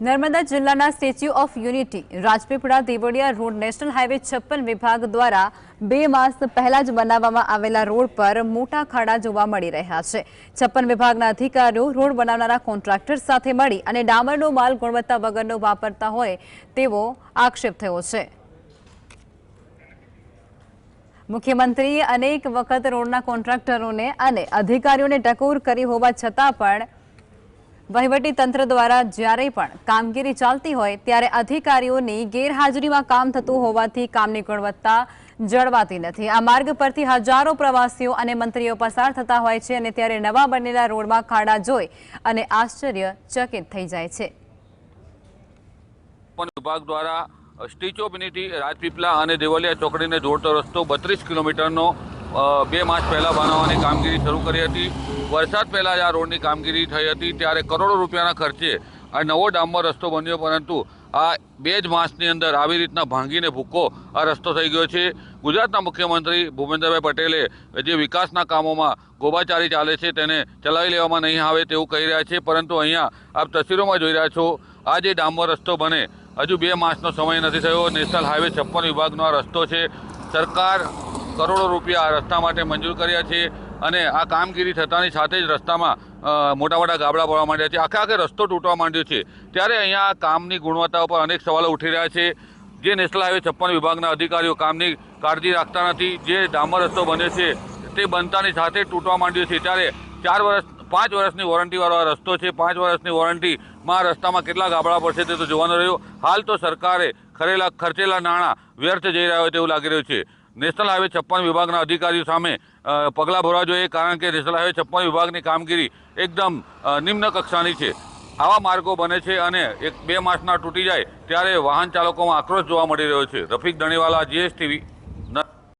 નર્મદા જિલ્લાના statue of unity, Rajpipla Devaliya road, national highway છપ્પન વિભાગ દ્વારા બે માસ પહેલા જ બનાવવામાં આવેલા રોડ પર મોટા ખાડા જોવા મળી રહ્યા છે. છપ્પન વિભાગના અધિકારીઓ રોડ બનાવનારા કોન્ટ્રાક્ટર સાથે મળી અને ડામરનો માલ ગુણવત્તા વગરનો વાપરતા હોય તેવો આક્ષેપ થયો છે. મુખ્યમંત્રીએ અનેક વખત રોડના કોન્ટ્રાક્ટરોને અને અધિકારીઓને ટકોર કરી હોવા છતાં પણ વહીવટી તંત્ર દ્વારા જ્યારે પણ કામગીરી ચાલતી હોય ત્યારે અધિકારીઓની ગેરહાજરીમાં કામ થતું હોવાથી કામની ગુણવત્તા જળવાતી નથી. આ માર્ગ પરથી હજારો પ્રવાસીઓ અને મંત્રીઓ પસાર થતા હોય છે અને ત્યારે નવા બનેલા રોડમાં ખાડા જોઈ અને આશ્ચર્યચકિત થઈ જાય છે. વિભાગ સ્ટેચ્યુ ઓફ યુનિટી રાજપીપળા અને દેવલિયા ચોકડીને જોડતો રસ્તો બત્રીસ કિલોમીટરનો બે માસ પહેલાં બનાવવાની કામગીરી શરૂ કરી હતી. વરસાદ પહેલાં જ આ રોડની કામગીરી થઈ હતી. ત્યારે કરોડો રૂપિયાના ખર્ચે આ નવો ડામર રસ્તો બન્યો, પરંતુ આ બે જ માસની અંદર આવી રીતના ભાંગીને ભૂકો આ રસ્તો થઈ ગયો છે. ગુજરાતના મુખ્યમંત્રી ભૂપેન્દ્રભાઈ પટેલે જે વિકાસના કામોમાં ગોબાચારી ચાલે છે તેને ચલાવી લેવામાં નહીં આવે તેવું કહી રહ્યા છે. પરંતુ અહીંયા આપ તસવીરોમાં જોઈ રહ્યા છો, આ જે ડામર રસ્તો બને, હજુ બે માસનો સમય નથી થયો. નેશનલ હાઈવે છપ્પન વિભાગનો આ રસ્તો છે. સરકાર કરોડો રૂપિયા રસ્તા માટે મંજૂર કર્યા છે અને આ કામગીરી થતાની સાથે જ રસ્તામાં મોટા મોટા ગાબડા પડવા માંડ્યા છે. આખે આખે રસ્તો તૂટવા માંડ્યો છે. ત્યારે અહીંયા કામની ગુણવત્તા ઉપર અનેક સવાલો ઉઠી રહ્યા છે. જે નેશનલ હાઈવે છપ્પન વિભાગના અધિકારીઓ કામની કાળજી રાખતા નથી. જે ડામર રસ્તો બન્યો છે, તે બનતાની સાથે તૂટવા માંડ્યો છે. ત્યારે ચાર વર્ષ, પાંચ વર્ષની વોરંટીવાળો આ રસ્તો છે. પાંચ વર્ષની વોરંટીમાં રસ્તામાં કેટલા ગાબડા પડશે તે તો જોવાનું રહ્યું. હાલ તો સરકારે ખરેલા, ખર્ચેલા નાણાં વ્યર્થ જઈ રહ્યા હોય તેવું લાગી રહ્યું છે. નેશનલ હાઈવે છપ્પન વિભાગના અધિકારીઓ સામે પગલાં ભરવા જોઈએ કારણ કે નેશનલ હાઈવે છપ્પન વિભાગની કામગીરી એકદમ નિમ્ન કક્ષાની છે. આવા માર્ગો બને છે અને એક બે માસના તૂટી જાય ત્યારે વાહન ચાલકોમાં આક્રોશ જોવા મળી રહ્યો છે. રફીક ધણીવાલા, જીએસટીવી.